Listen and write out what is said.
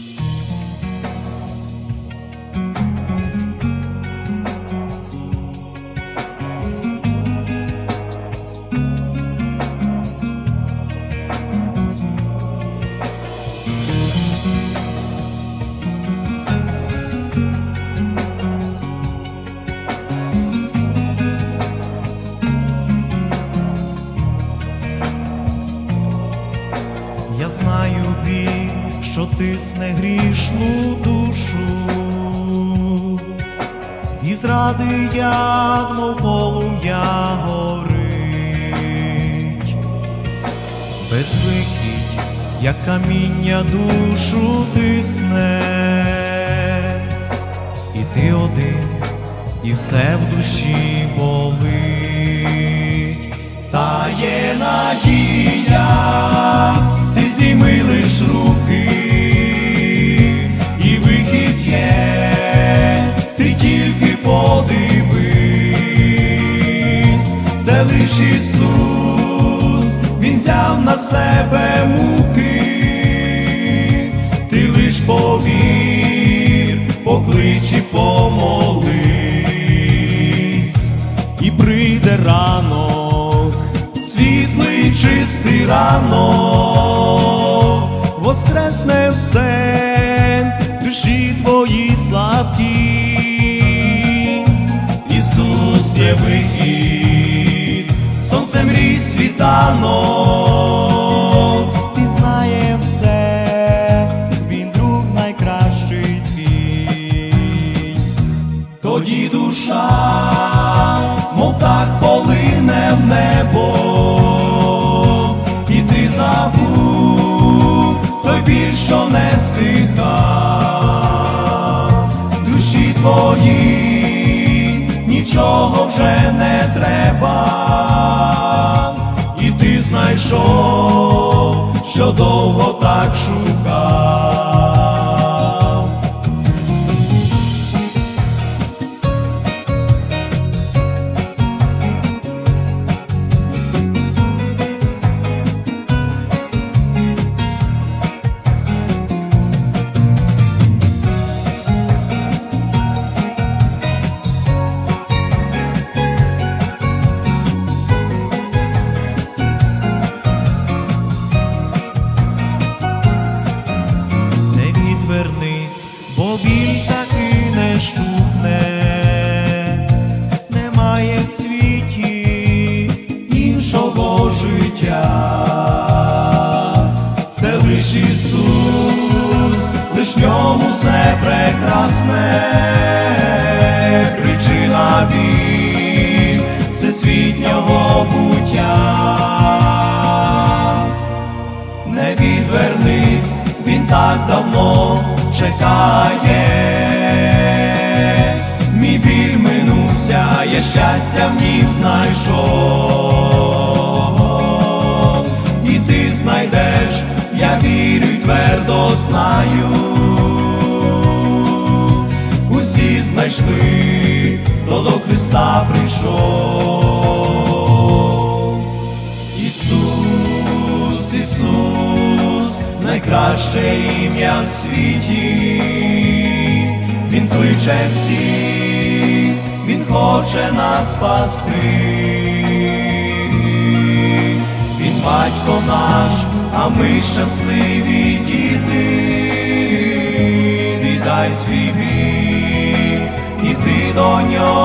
Я що тисне грішну душу, і зради яд, мов полум'я горить, безвихідь, як каміння душу тисне, і ти один, і все в душі болить, та є надія, ти зійми лиш руки, тільки подивись, це лиш Ісус, Він взяв на себе муки, ти лиш повір, поклич і помолись, і прийде ранок, світлий чистий ранок, Є вихід, сонце мрій світанок, Він знає все, він друг найкращий твій. Тоді душа, мов так полине в небо, і ти забув той біль, що не стиха, нічого вже не треба, і ти знайшов, що довго так шукав. Ньому все прекрасне, причина біль всесвітнього буття. Не відвернись, він так давно чекає, мій біль минувся, я щастя в нім знайшов, знайшли, хто до Христа прийшов. Ісус, Ісус, найкраще ім'я в світі, Він кличе всіх, Він хоче нас спасти. Він батько наш, а ми щасливі діти. Віддай свій біль, і ти до нього.